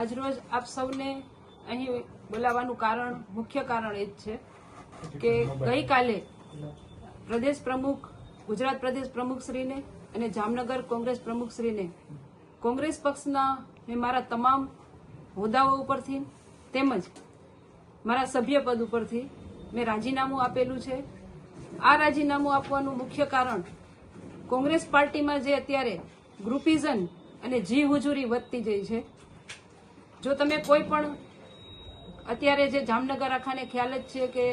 આજરોજ આપ સૌને અહીં બોલાવવાનું કારણ, મુખ્ય કારણ એ જ છે કે ગઈકાલે પ્રદેશ પ્રમુખ, ગુજરાત પ્રદેશ પ્રમુખશ્રીને અને જામનગર કોંગ્રેસ પ્રમુખશ્રીને કોંગ્રેસ પક્ષના મેં મારા તમામ હોદ્દાઓ ઉપરથી તેમજ મારા સભ્યપદ ઉપરથી મેં રાજીનામું આપેલું છે. આ રાજીનામું આપવાનું મુખ્ય કારણ કોંગ્રેસ પાર્ટીમાં જે અત્યારે ગ્રુપિઝન અને જી હુજુરી વધતી જઈ છે. જો તમે કોઈ પણ અત્યારે જે જામનગર આખાને ખ્યાલ જ છે કે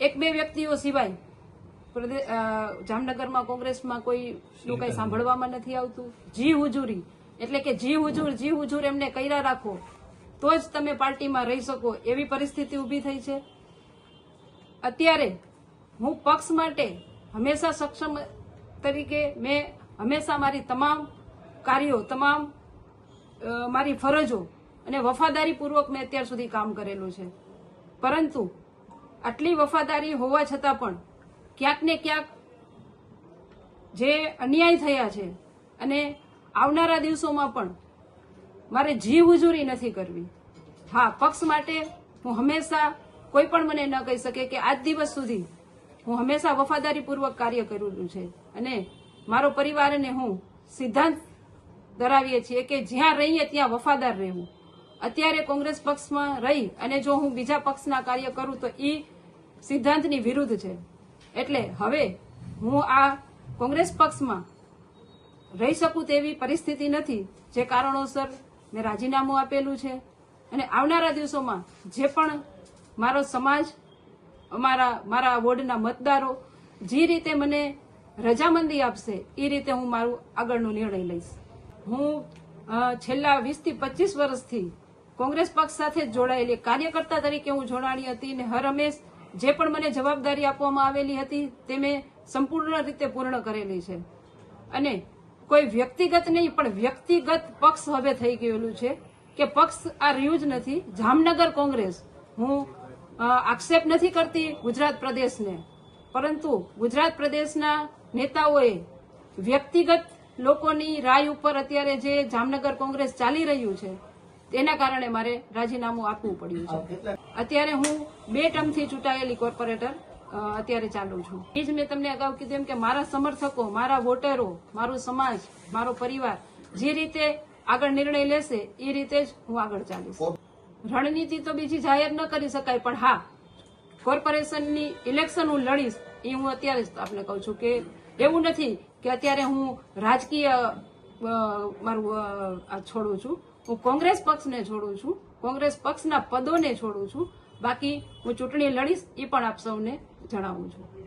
એક બે વ્યક્તિઓ સિવાય જામનગરમાં, કોંગ્રેસમાં કોઈ નું કઈ સાંભળવામાં નથી આવતું. જી હુજુરી. એટલે કે જી હુજુર જી હુજુર એમને કર્યા રાખો, તો જ તમે પાર્ટીમાં રહી શકો. એવી પરિસ્થિતિ ઊભી થઈ છે. અત્યારે હું પક્ષ માટે હંમેશા સક્ષમ તરીકે મેં હંમેશા મારી તમામ કાર્યો, તમામ મારી ફરજો અને વફાદારીપૂર્વક મેં અત્યાર સુધી કામ કરેલું છે. પરંતુ આટલી વફાદારી હોવા છતાં પણ ક્યાંક ને ક્યાંક જે અન્યાય થયા છે અને આવનારા દિવસોમાં પણ મારે જીવ ઉજૂરી નથી કરવી. હા, પક્ષ માટે હું હંમેશા કોઈ પણ મને ન કહી શકે કે આજ દિવસ સુધી હું હંમેશા વફાદારીપૂર્વક કાર્ય કરેલું છે. અને મારો પરિવાર અને હું સિદ્ધાંત ધરાવીએ છીએ કે જ્યાં રહીએ ત્યાં વફાદાર રહેવું. અત્યારે કોંગ્રેસ પક્ષમાં રહી અને જો હું બીજા પક્ષના કાર્ય કરું તો એ સિદ્ધાંતની વિરુદ્ધ છે. એટલે હવે હું આ કોંગ્રેસ પક્ષમાં રહી શકું તેવી પરિસ્થિતિ નથી, જે કારણોસર મેં રાજીનામું આપેલું છે. અને આવનારા દિવસોમાં જે પણ મારો સમાજ, અમારા, મારા વોર્ડના મતદારો જે રીતે મને રજામંદી આપશે, એ રીતે હું મારું આગળનો નિર્ણય લઈશ. હું છેલ્લા વીસથી પચીસ વર્ષથી કોંગ્રેસ પક્ષ સાથે જોડાયેલી કાર્યકર્તા તરીકે હું જોડાણી હતી ને હર હંમેશ જે પણ મને જવાબદારી આપવામાં આવેલી હતી તે મેં સંપૂર્ણ રીતે પૂર્ણ કરેલી છે. અને કોઈ વ્યક્તિગત નહીં, પણ વ્યક્તિગત પક્ષ હવે થઈ ગયેલું છે કે પક્ષ આ રહ્યું જ નથી. જામનગર કોંગ્રેસ, હું આક્ષેપ નથી કરતી ગુજરાત પ્રદેશને. પરંતુ ગુજરાત પ્રદેશના નેતાઓએ વ્યક્તિગત લોકોની રાય ઉપર અત્યારે જે જામનગર કોંગ્રેસ ચાલી રહ્યું છે તેના કારણે મારે રાજીનામું આપવું પડ્યું છે. અત્યારે હું બે ટર્મથી ચૂંટાયેલી કોર્પોરેટર અત્યારે ચાલુ છું. એ જ મેં તમને અગાઉ કીધું એમ કે મારા સમર્થકો મારા વોટરો મારો સમાજ મારો પરિવાર જે રીતે આગળ નિર્ણય લેશે એ રીતે જ હું આગળ ચાલીશ. રણનીતિ તો બીજી જાહેર ન કરી શકાય પણ હા કોર્પોરેશનની ઇલેક્શન હું લડીશ એ હું અત્યારે જ આપને કહું છું કે એવું નથી કે અત્યારે હું રાજકીય મારું છોડું છું. હું કોંગ્રેસ પક્ષને છોડું છું, કોંગ્રેસ પક્ષના પદોને છોડું છું. બાકી હું ચૂંટણી લડીશ એ પણ આપ સૌને જણાવું છું.